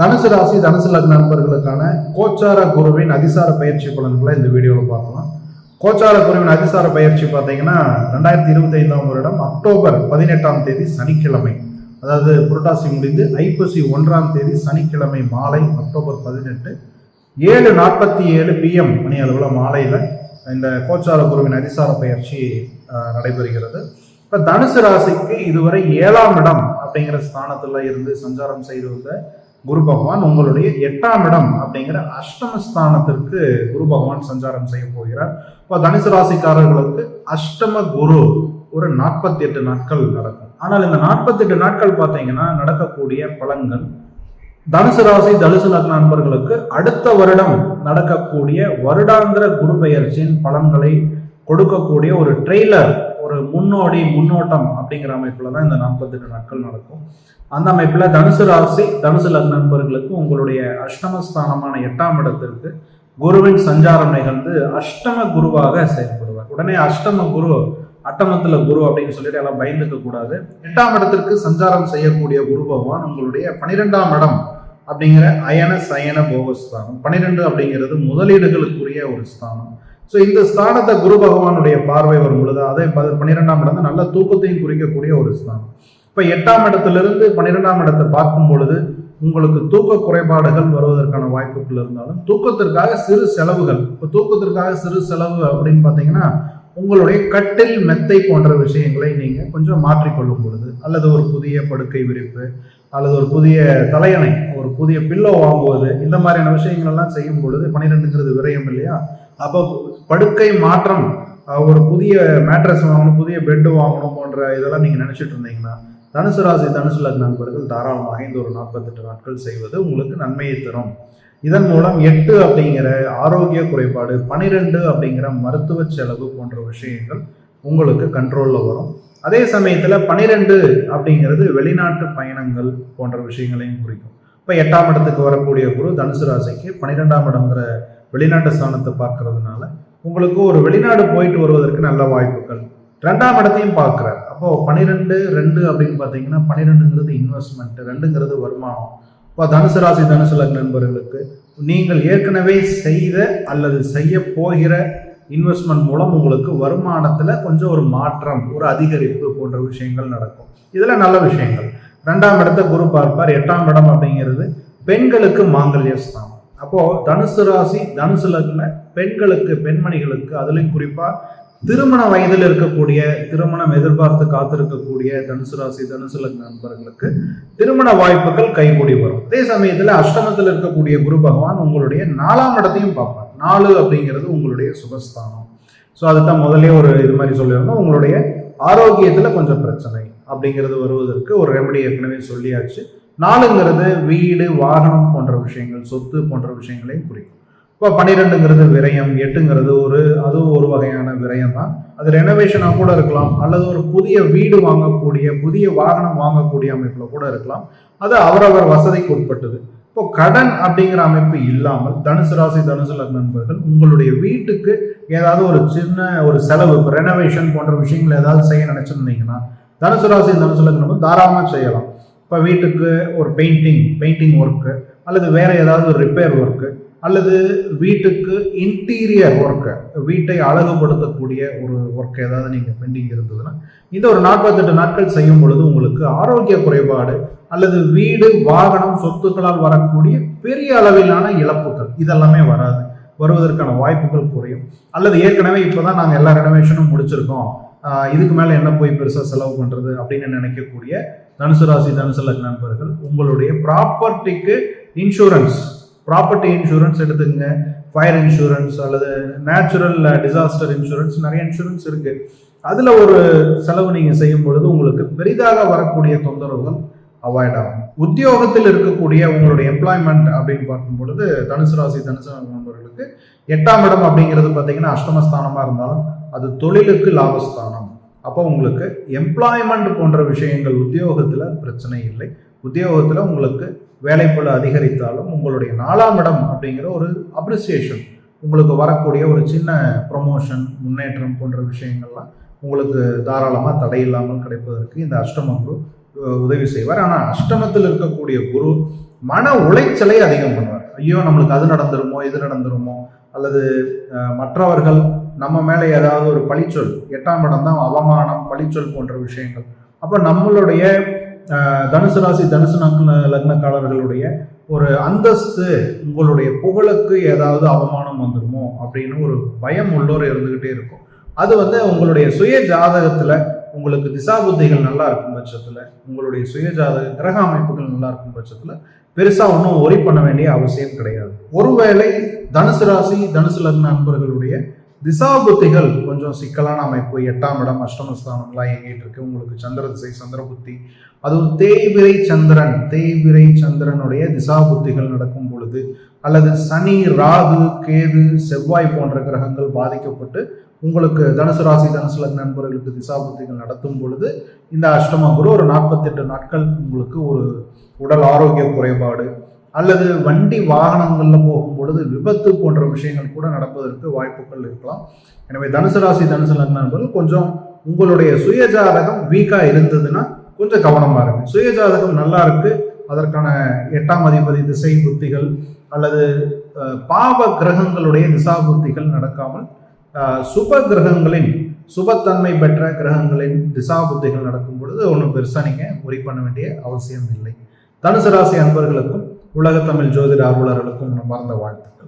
தனுசு ராசி தனுசு லக்ன நண்பர்களுக்கான கோச்சார குருவின் அதிசார பயிற்சி பலன்களை இந்த வீடியோவில் பார்க்கலாம். கோச்சார குருவின் அதிசார பயிற்சி பார்த்தீங்கன்னா ரெண்டாயிரத்தி இருபத்தி ஐந்தாம் வருடம் அக்டோபர் பதினெட்டாம் தேதி சனிக்கிழமை. அதாவது புரட்டாசி முடிந்து ஐப்பசி ஒன்றாம் தேதி சனிக்கிழமை மாலை அக்டோபர் பதினெட்டு. ஏழு நாற்பத்தி ஏழு பிஎம் மணி அளவில் மாலையில் இந்த கோச்சார குருவின் அதிசார பயிற்சி நடைபெறுகிறது. இப்போ தனுசு ராசிக்கு இதுவரை ஏழாம் இடம் அப்படிங்கிற ஸ்தானத்தில் இருந்து சஞ்சாரம் செய்து வந்த குரு பகவான் உங்களுடைய எட்டாம் இடம் அப்படிங்கிற அஷ்டம ஸ்தானத்திற்கு குரு பகவான் சஞ்சாரம் செய்ய போகிறார். இப்போ தனுசு ராசிக்காரர்களுக்கு அஷ்டம குரு ஒரு நாற்பத்தி எட்டு நாட்கள் நடக்கும். ஆனால் இந்த நாற்பத்தி எட்டு நாட்கள் பார்த்தீங்கன்னா நடக்கக்கூடிய பலன்கள் தனுசு ராசி தனுசு லக்ன நண்பர்களுக்கு அடுத்த வருடம் நடக்கக்கூடிய வருடாந்திர குரு பெயர்ச்சியின் பலன்களை கொடுக்கக்கூடிய ஒரு ட்ரெய்லர் ஒரு முன்னோடி முன்னோட்டம் அப்படிங்கிற அமைப்பில் தான் இந்த நாற்பத்தெட்டு நாட்கள் நடக்கும். அந்த அமைப்பில் தனுசு ராசி தனுசு லக்ன நண்பர்களுக்கு உங்களுடைய அஷ்டமஸ்தானமான எட்டாம் இடத்திற்கு குருவின் சஞ்சாரம் நிகழ்ந்து அஷ்டம குருவாக செயல்படுவார். உடனே அஷ்டம குரு அட்டமத்தில் குரு அப்படின்னு சொல்லிட்டு எல்லாம் பயந்துக்க கூடாது. எட்டாம் இடத்திற்கு சஞ்சாரம் செய்யக்கூடிய குரு பகவான் உங்களுடைய பனிரெண்டாம் இடம் அப்படிங்கிற அயன சயன போகஸ்தானம். பனிரெண்டு அப்படிங்கிறது முதலீடுகளுக்குரிய ஒரு ஸ்தானம். ஸோ இந்த ஸ்தானத்தை குரு பகவானுடைய பார்வை வரும் பொழுது அதே ப- பன்னிரெண்டாம் இடம் நல்ல தூக்கத்தையும் குறிக்கக்கூடிய ஒரு ஸ்தானம். இப்போ எட்டாம் இடத்திலிருந்து பன்னிரெண்டாம் இடத்தை பார்க்கும் பொழுது உங்களுக்கு தூக்க குறைபாடுகள் வருவதற்கான வாய்ப்புகள் இருந்தாலும் தூக்கத்திற்காக சிறு செலவுகள் இப்போ தூக்கத்திற்காக சிறு செலவு அப்படின்னு பார்த்தீங்கன்னா உங்களுடைய கட்டில் மெத்தை போன்ற விஷயங்களை நீங்கள் கொஞ்சம் மாற்றிக்கொள்ளும் பொழுது அல்லது ஒரு புதிய படுக்கை விரிப்பு அல்லது ஒரு புதிய தலையணை ஒரு புதிய பில்லோ வாங்குவது இந்த மாதிரியான விஷயங்கள்லாம் செய்யும் பொழுது பன்னிரெண்டுங்கிறது விரயம் இல்லையா? அப்போ படுக்கை மாற்றம் ஒரு புதிய மேட்ரஸ் வாங்கணும் புதிய பெட்டு வாங்கணும் போன்ற இதெல்லாம் நீங்கள் நினச்சிட்டு இருந்தீங்கன்னா தனுசு ராசி தனுசு லக்ன நண்பர்கள் தாராளமாக இந்த ஒரு நாற்பத்தெட்டு நாட்கள் செய்வது உங்களுக்கு நன்மையை தரும். இதன் மூலம் எட்டு அப்படிங்கிற ஆரோக்கிய குறைபாடு பனிரெண்டு அப்படிங்கிற மருத்துவ செலவு போன்ற விஷயங்கள் உங்களுக்கு கண்ட்ரோலில் வரும். அதே சமயத்தில் பனிரெண்டு அப்படிங்கிறது வெளிநாட்டு பயணங்கள் போன்ற விஷயங்களையும் குறிக்கும். இப்போ எட்டாம் இடத்துக்கு வரக்கூடிய குரு தனுசு ராசிக்கு பன்னிரெண்டாம் இடங்கிற வெளிநாட்டு ஸ்தானத்தை பார்க்கறதுனால உங்களுக்கு ஒரு வெளிநாடு போயிட்டு வருவதற்கு நல்ல வாய்ப்புகள். ரெண்டாம் இடத்தையும் பார்க்குறார். அப்போ பன்னிரெண்டு ரெண்டு அப்படின்னு பார்த்தீங்கன்னா பன்னிரெண்டுங்கிறது இன்வெஸ்ட்மெண்ட் ரெண்டுங்கிறது வருமானம். இப்போ தனுசு ராசி தனுசு லக்ன நண்பர்களுக்கு நீங்கள் ஏற்கனவே செய்த அல்லது செய்ய போகிற இன்வெஸ்ட்மெண்ட் மூலம் உங்களுக்கு வருமானத்தில் கொஞ்சம் ஒரு மாற்றம் ஒரு அதிகரிப்பு போன்ற விஷயங்கள் நடக்கும். இதில் நல்ல விஷயங்கள். ரெண்டாம் இடத்தை குரு பார்ப்பார். எட்டாம் இடம் அப்படிங்கிறது பெண்களுக்கு மாங்கல்ய ஸ்தானம். அப்போது தனுசு ராசி தனுசு லக்ன பெண்களுக்கு பெண்மணிகளுக்கு அதுலேயும் குறிப்பாக திருமண வயதில் இருக்கக்கூடிய திருமணம் எதிர்பார்த்து காத்திருக்கக்கூடிய தனுசு ராசி தனுசு லக்ன நண்பர்களுக்கு திருமண வாய்ப்புகள் கைகூடி வரும். அதே சமயத்தில் அஷ்டமத்தில் இருக்கக்கூடிய குரு பகவான் உங்களுடைய நாலாம் இடத்தையும் பார்ப்பார். நாலு அப்படிங்கிறது உங்களுடைய சுகஸ்தானம். ஸோ அதுதான் முதலே ஒரு இது மாதிரி சொல்லியிருந்தோம். உங்களுடைய ஆரோக்கியத்தில் கொஞ்சம் பிரச்சனை அப்படிங்கிறது வருவதற்கு ஒரு ரெமடி ஏற்கனவே சொல்லியாச்சு. நாலுங்கிறது வீடு வாகனம் போன்ற விஷயங்கள் சொத்து போன்ற விஷயங்களையும் குறிக்கும். இப்போ பன்னிரெண்டுங்கிறது விரயம் எட்டுங்கிறது ஒரு அதுவும் ஒரு வகையான விரயம் தான். அது ரெனோவேஷனாக கூட இருக்கலாம் அல்லது ஒரு புதிய வீடு வாங்கக்கூடிய புதிய வாகனம் வாங்கக்கூடிய அமைப்பில் கூட இருக்கலாம். அது அவரவர் வசதிக்கு உட்பட்டது. இப்போ கடன் அப்படிங்கிற அமைப்பு இல்லாமல் தனுசு ராசி தனுசு லக்ன நண்பர்கள் உங்களுடைய வீட்டுக்கு ஏதாவது ஒரு சின்ன ஒரு செலவு இப்போ ரெனோவேஷன் போன்ற விஷயங்கள் ஏதாவது செய்ய நினைச்சிருந்தீங்கன்னா தனுசு ராசி தனுசு லக்னம் தாராளமாக செய்யலாம். இப்போ வீட்டுக்கு ஒரு பெயிண்டிங் பெயிண்டிங் ஒர்க்கு அல்லது வேறு ஏதாவது ஒரு ரிப்பேர் ஒர்க்கு அல்லது வீட்டுக்கு இன்டீரியர் ஒர்க்கு வீட்டை அழகுபடுத்தக்கூடிய ஒரு ஒர்க் ஏதாவது நீங்கள் பெண்டிங் இருந்ததுன்னா இந்த ஒரு நாற்பத்தெட்டு நாட்கள் செய்யும் பொழுது உங்களுக்கு ஆரோக்கிய குறைபாடு அல்லது வீடு வாகனம் சொத்துக்களால் வரக்கூடிய பெரிய அளவிலான இழப்புகள் இதெல்லாமே வராது. வருவதற்கான வாய்ப்புகள் குறையும். அல்லது ஏற்கனவே இப்போ தான் நாங்கள் எல்லா ரெனோவேஷனும் முடிச்சிருக்கோம். இதுக்கு மேலே என்ன போய் பெருசாக செலவு பண்ணுறது அப்படின்னு நினைக்கக்கூடிய தனுசு ராசி தனுசு லக்ன நண்பர்கள் உங்களுடைய ப்ராப்பர்ட்டிக்கு இன்சூரன்ஸ் ப்ராப்பர்ட்டி இன்சூரன்ஸ் எடுத்துக்கங்க. ஃபயர் இன்சூரன்ஸ் அல்லது நேச்சுரல் டிசாஸ்டர் இன்சூரன்ஸ் நிறைய இன்சூரன்ஸ் இருக்குது அதில் ஒரு செலவு நீங்கள் செய்யும் பொழுது உங்களுக்கு பெரிதாக வரக்கூடிய தொந்தரவுகள் அவாய்ட் ஆகும். உத்தியோகத்தில் இருக்கக்கூடிய உங்களுடைய எம்ப்ளாய்மெண்ட் அப்படின்னு பார்க்கும் பொழுது தனுசு ராசி தனுசு நண்பர்களுக்கு எட்டாம் இடம் அப்படிங்கிறது பார்த்தீங்கன்னா அஷ்டமஸ்தானமாக இருந்தாலும் அது தொழிலுக்கு லாபஸ்தானம். அப்போ உங்களுக்கு எம்ப்ளாய்மெண்ட் போன்ற விஷயங்கள் உத்தியோகத்தில் பிரச்சனை இல்லை. உத்தியோகத்தில் உங்களுக்கு வேலைப்பளு அதிகரித்தாலும் உங்களுடைய நாலாம் இடம் அப்படிங்கிற ஒரு அப்ரிசியேஷன் உங்களுக்கு வரக்கூடிய ஒரு சின்ன ப்ரொமோஷன் முன்னேற்றம் போன்ற விஷயங்கள்லாம் உங்களுக்கு தாராளமாக தடையில்லாமல் கிடைப்பதற்கு இந்த அஷ்டம குரு உதவி செய்வார். ஆனால் அஷ்டமத்தில் இருக்கக்கூடிய குரு மன உளைச்சலை அதிகம் பண்ணுவார். ஐயோ நம்மளுக்கு அது நடந்துருமோ இது நடந்துருமோ அல்லது மற்றவர்கள் நம்ம மேலே ஏதாவது ஒரு பழிச்சொல் எட்டாம் இடம் தான் அவமானம் பழிச்சொல் போன்ற விஷயங்கள். அப்போ நம்மளுடைய தனுசு ராசி தனுசு நக்ன லக்னக்காரர்களுடைய ஒரு அந்தஸ்து உங்களுடைய புகழுக்கு ஏதாவது அவமானம் வந்துடுமோ அப்படின்னு ஒரு பயம் உள்ளோர் இருந்துக்கிட்டே இருக்கும். அது வந்து உங்களுடைய சுய ஜாதகத்தில் உங்களுக்கு திசாபுத்திகள் நல்லா இருக்கும் பட்சத்தில் உங்களுடைய சுய ஜாதக கிரக அமைப்புகள் நல்லா இருக்கும் பட்சத்தில் பெருசாக ஒன்றும் ஒரி பண்ண வேண்டிய அவசியம் கிடையாது. ஒருவேளை தனுசு ராசி தனுசு லக்ன நண்பர்களுடைய திசாபுத்திகள் கொஞ்சம் சிக்கலான அமைப்பு. எட்டாம் இடம் அஷ்டமஸ்தானம்லாம் இயங்கிட்டு இருக்கு. உங்களுக்கு சந்திர திசை சந்திர புத்தி அதுவும் தேய்விரை சந்திரன். தேய்விரை சந்திரனுடைய திசாபுத்திகள் நடக்கும் பொழுது அல்லது சனி ராகு கேது செவ்வாய் போன்ற கிரகங்கள் பாதிக்கப்பட்டு உங்களுக்கு தனுசு ராசி தனுசு லக்ன நண்பர்களுக்கு திசாபுத்திகள் நடத்தும் பொழுது இந்த அஷ்டம குரு ஒரு நாற்பத்தெட்டு நாட்கள் உங்களுக்கு ஒரு உடல் ஆரோக்கிய குறைபாடு அல்லது வண்டி வாகனங்களில் போகும் பொழுது விபத்து போன்ற விஷயங்கள் கூட நடப்பதற்கு வாய்ப்புகள் இருக்கலாம். எனவே தனுசு ராசி தனுசு நண்பர்கள் கொஞ்சம் உங்களுடைய சுயஜாதகம் வீக்காக இருந்ததுன்னா கொஞ்சம் கவனமாக இருக்கும் சுயஜாதகம் நல்லா இருக்கு. அதற்கான எட்டாம் அதிபதி திசை புத்திகள் அல்லது பாவ கிரகங்களுடைய திசா புத்திகள் நடக்காமல் சுப கிரகங்களின் சுபத்தன்மை பெற்ற கிரகங்களின் திசா புத்திகள் நடக்கும் பொழுது ஒன்றும் பெருசாக நீங்கள் உரி பண்ண வேண்டிய அவசியம் இல்லை. தனுசு ராசி அன்பர்களுக்கும் உலகத்தமிழ் தமிழ் ஜோதிட ஆர்வலர்களுக்கும் மறந்த வாழ்த்துக்கள்.